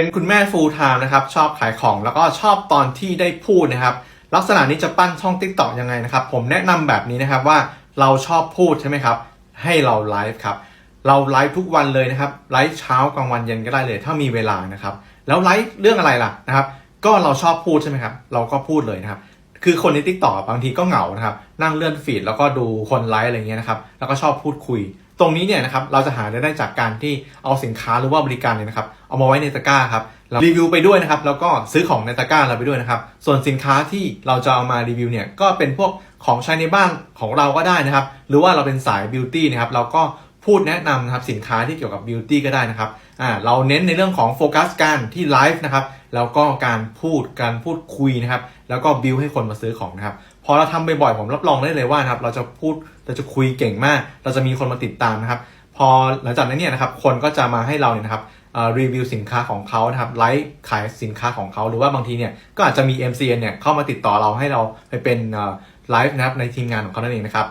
เป็นคุณแม่ full time นะครับชอบขายของแล้วก็ชอบตอนที่ได้พูดนะครับ ลักษณะนี้จะปั้นช่อง TikTok ยังไงนะครับ ผมแนะนำแบบนี้นะครับว่าเราชอบพูดใช่ไหมครับ ให้เราไลฟ์ครับเราไลฟ์ทุกวันเลยนะครับไลฟ์เช้ากลางวันเย็นก็ได้เลย ถ้ามีเวลานะครับ แล้วไลฟ์เรื่องอะไรล่ะนะครับ ก็เราชอบพูดใช่ไหมครับ เราก็พูดเลยนะครับ คือคนใน t ิ k t o k บางทีก็เหงานะครับ นั่งเลื่อนฟีดแล้วก็ดูคนไลฟ์อะไรเงี้ยนะครับ แล้วก็ชอบพูดคุย ตรงนี้เนี่ยนะครับเราจะหาได้จากการที่เอาสินค้าหรือว่าบริการเนี่ยนะครับเอามาไว้ในตะกร้าครับแล้วรีวิวไปด้วยนะครับแล้วก็ซื้อของในตะกร้าเราไปด้วยนะครับ ส่วนสินค้าที่เราจะเอามารีวิวเนี่ยก็เป็นพวกของใช้ในบ้านของเราก็ได้นะครับ หรือว่าเราเป็นสายบิวตี้นะครับเราก็ พูดแนะนำนะครับสินค้าที่เกี่ยวกับบิวตี้ก็ได้นะครับอ่าเราเน้นในเรื่องของโฟกัสการที่ไลฟ์นะครับแล้วก็การพูดการพูดคุยนะครับแล้วก็บิวให้คนมาซื้อของนะครับพอเราทำบ่อยๆผมรับรองได้เลยว่านะครับเราจะพูดเราจะคุยเก่งมาก เราจะมีคนมาติดตามนะครับพอหลังจากนั้นเนี่ยนะครับคนก็จะมาให้เราเนี่ยนะครับรีวิวสินค้าของเขานะครับไลฟ์ขายสินค้าของเขาหรือว่าบางทีเนี่ยก็อาจจะมี MCN เนี่ยเข้ามาติดต่อเราให้เราไปเป็นไลฟ์นะครับในทีมงานของเขานั่นเองนะครับ